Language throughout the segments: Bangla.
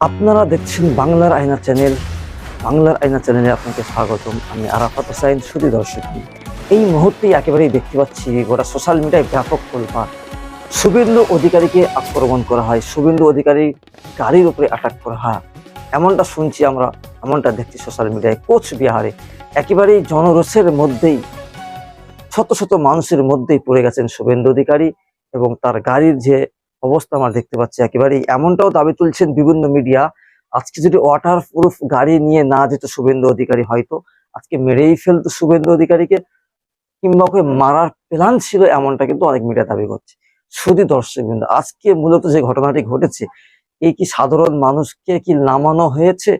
আপনারা দেখছেন বাংলার আয়না চ্যানেল। বাংলার আয়না চ্যানেলে আপনাকে স্বাগতম। আমি আরাফাত হোসাইন শুধু দর্শক। এই মুহূর্তেই একেবারেই দেখতে পাচ্ছি গোটা সোশ্যাল মিডিয়ায় ব্যাপক তোলপাড় শুভেন্দু অধিকারীকে আক্রমণ করা হয়। শুভেন্দু অধিকারী গাড়ির উপরে অ্যাটাক করা হয়। এমনটা শুনছি আমরা, এমনটা দেখছি সোশ্যাল মিডিয়ায় কোচ বিহারে একেবারেই জনরোষের মধ্যেই, শত শত মানুষের মধ্যেই পড়ে গেছেন শুভেন্দু অধিকারী এবং তার গাড়ির যে অবস্থা আমরা দেখতে পাচ্ছি একেবারেই। এমনটাও দাবি তুলছেন বিভিন্ন মিডিয়া আজকে যদি ওয়াটার প্রুফ গাড়ি নিয়ে না যেত শুভেন্দু অধিকারী, হয়তো আজকে মেরেই ফেলতো শুভেন্দু অধিকারীকে, কিংবা ওকে মারার প্ল্যান ছিল এমনটা কিন্তু অনেক মিডিয়া দাবি করছে। শুধু দর্শক বিন্দু, আজকে মূলত যে ঘটনাটি ঘটেছে এই কি সাধারণ মানুষকে কি নামানো হয়েছে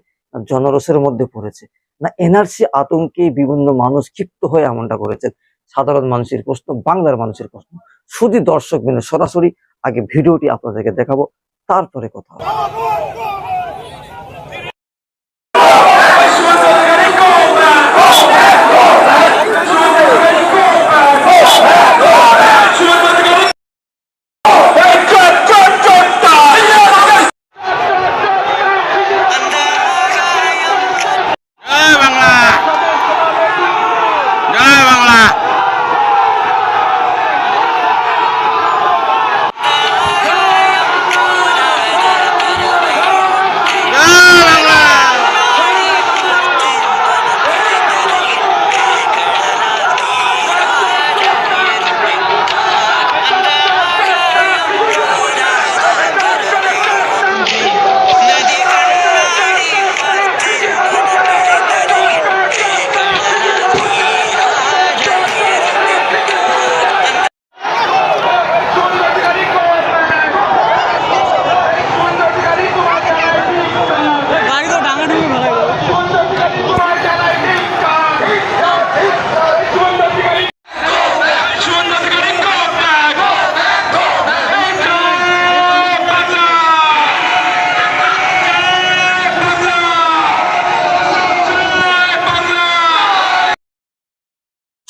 জনরসের মধ্যে পড়েছে, না এনআরসি আতঙ্কে বিভিন্ন মানুষ ক্ষিপ্ত হয়ে এমনটা করেছেন? সাধারণ মানুষের প্রশ্ন, বাংলার মানুষের প্রশ্ন। শুধু দর্শক বিন্দু, সরাসরি আগে ভিডিওটি আপনাদেরকে দেখাবো তারপরে কথা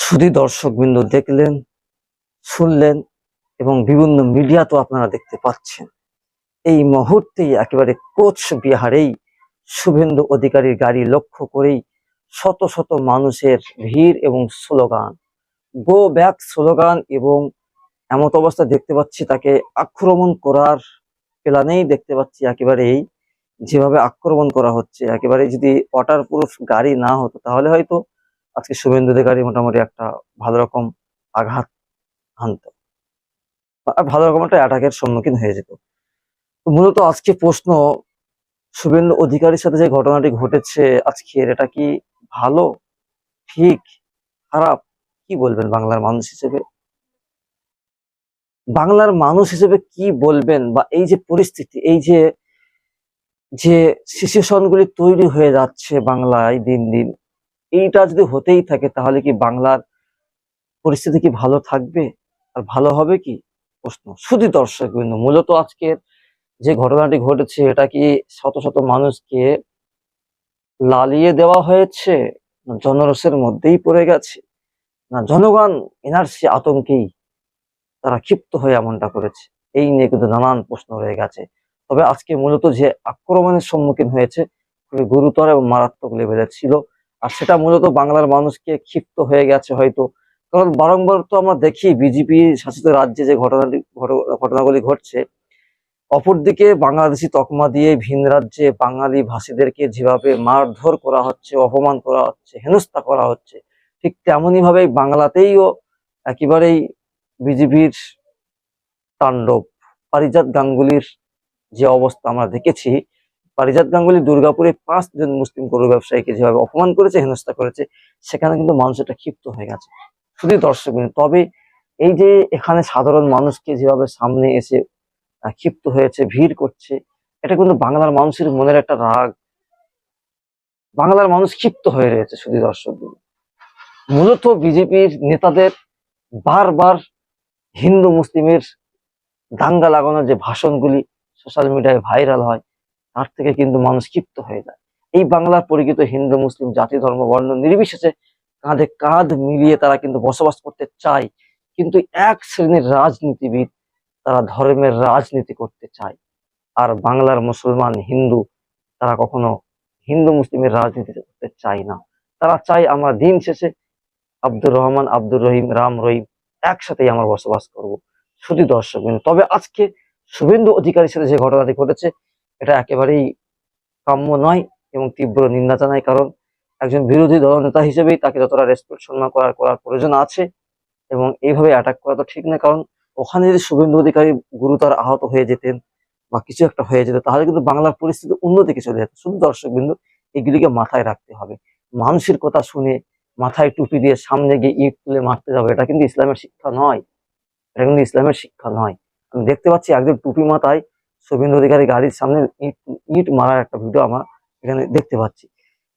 শুধু দর্শক বিন্দু দেখলেন, শুনলেন এবং বিভিন্ন মিডিয়া তো আপনারা দেখতে পাচ্ছেন। এই মুহূর্তেই একেবারে কোচ বিহারেই শুভেন্দু অধিকারীর গাড়ি লক্ষ্য করেই শত শত মানুষের ভিড় এবং স্লোগান। গো ব্যাক স্লোগান এবং এমত অবস্থা দেখতে পাচ্ছি তাকে আক্রমণ করার প্ল্যানেই দেখতে পাচ্ছি একেবারেই। যেভাবে আক্রমণ করা হচ্ছে, একেবারে যদি ওয়াটার প্রুফ গাড়ি না হতো, তাহলে হয়তো আজকে শুভেন্দু অধিকারী মোটামুটি একটা ভালো রকম আঘাত হানত। আর ভালো রকম একটা অ্যাটাকের সম্মুখীন হয়ে যেত। মূলত আজকে প্রশ্ন, শুভেন্দু অধিকারীর সাথে যে ঘটনাটি ঘটেছে আজকের, এটা কি ভালো, ঠিক, খারাপ? কি বলবেন বাংলার মানুষ হিসেবে? বাংলার মানুষ হিসেবে কি বলবেন বা এই যে পরিস্থিতি, এই যে যে সিচুয়েশনগুলি তৈরি হয়ে যাচ্ছে বাংলায় দিন দিন এইটা যদি হতেই থাকে, তাহলে কি বাংলার পরিস্থিতি কি ভালো থাকবে? আর ভালো হবে কি? প্রশ্ন। শুধু দর্শক বিন্দু, মূলত আজকের যে ঘটনাটি ঘটেছে, এটা কি শত শত মানুষকে লালিয়ে দেওয়া হয়েছে? জনরসের মধ্যেই পড়ে গেছে? না, জনগণ এনআরসি আতঙ্কেই তারা ক্ষিপ্ত হয়ে এমনটা করেছে? এই নিয়ে কিন্তু নানান প্রশ্ন রয়ে গেছে। তবে আজকে মূলত যে আক্রমণের সম্মুখীন হয়েছে, খুবই গুরুতর এবং মারাত্মক লেভেলের ছিল। আর সেটা মূলত বাংলার মানুষকে ক্ষিপ্ত হয়ে গেছে হয়তো। কারণ বারংবার তো আমরা দেখি বিজেপি শাসিত রাজ্যে যে ঘটনাটি, ঘট- ঘটনাগুলি ঘটছে, অপরদিকে বাংলাদেশি তকমা দিয়ে ভিন রাজ্যে বাঙালি ভাষীদেরকে যেভাবে মারধর করা হচ্ছে, অপমান করা হচ্ছে, হেনস্থা করা হচ্ছে, ঠিক তেমনই ভাবে বাংলাতেইও একেবারেই বিজেপির তাণ্ডব, পারিজাত গাঙ্গুলির যে অবস্থা আমরা দেখেছি পারিজাত গাঙ্গুলি দুর্গাপুরে পাঁচজন মুসলিম গরু ব্যবসায়ীকে যেভাবে অপমান করেছে, হেনস্থা করেছে, সেখানে কিন্তু মানুষ এটা ক্ষিপ্ত হয়ে গেছে। শুধু দর্শক তবে এই যে এখানে সাধারণ মানুষকে যেভাবে সামনে এসে ক্ষিপ্ত হয়েছে, ভিড় করছে, এটা কিন্তু বাংলার মানুষের মনের একটা রাগ। বাংলার মানুষ ক্ষিপ্ত হয়ে রয়েছে শুধু দর্শক মূলত বিজেপির নেতাদের বারবার হিন্দু মুসলিমের দাঙ্গা লাগানোর যে ভাষণগুলি সোশ্যাল মিডিয়ায় ভাইরাল হয় তার থেকে কিন্তু মানুষ ক্ষিপ্ত হয়ে যায়। এই বাংলার পরিচিত হিন্দু, মুসলিম জাতি, ধর্ম, বর্ণ নির্বিশেষে কাঁধে কাঁধ মিলিয়ে তারা কিন্তু বসবাস করতে চায়। কিন্তু এক শ্রেণির রাজনীতিবিদ তারা ধর্মের রাজনীতি করতে চায়। আর বাংলার মুসলমান হিন্দু তারা কখনো হিন্দু, মুসলিমের রাজনীতি করতে চায় না। তারা চায় আমরা দিন শেষে আব্দুর রহমান, আব্দুর রহিম, রাম রহিম একসাথেই আমরা বসবাস করব। শুধু দর্শক তবে আজকে শুভেন্দু অধিকারীর সাথে যে ঘটনাটি ঘটেছে এটা একেবারেই কাম্য নয় এবং তীব্র নিন্দা জানাই কারণ একজন বিরোধী দল নেতা হিসেবেই তাকে যতটা রেসপেক্ট সম্মান করার করার প্রয়োজন আছে এবং এইভাবে অ্যাটাক করা তো ঠিক না, কারণ ওখানে যদি শুভেন্দু অধিকারী গুরুতর আহত হয়ে যেতেন বা কিছু একটা হয়ে যেত, তাহলে কিন্তু বাংলার পরিস্থিতি অন্যদিকে চলে যেত। শুধু দর্শক বিন্দু এগুলিকে মাথায় রাখতে হবে। মানুষের কথা শুনে মাথায় টুপি দিয়ে সামনে গিয়ে ইট তুলে মারতে যাবে, এটা কিন্তু ইসলামের শিক্ষা নয়। এটা কিন্তু ইসলামের শিক্ষা নয়। আমি দেখতে পাচ্ছি একজন টুপি মাথায় শুভেন্দু অধিকারী গাড়ির সামনে ইট ইট মারার একটা ভিডিও আমরা এখানে দেখতে পাচ্ছি।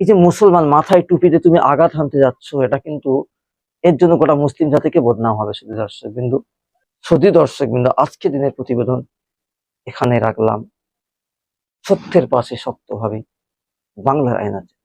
এই যে মুসলমান মাথায় টুপিতে তুমি আঘাত হানতে যাচ্ছ, এটা কিন্তু এর জন্য গোটা মুসলিম জাতিকে বদনাম হবে শুধু দর্শক বিন্দু। শুধু দর্শক বিন্দু, আজকে দিনের প্রতিবেদন এখানে রাখলাম। সত্যের পাশে শক্তভাবে বাংলার আইন আছে।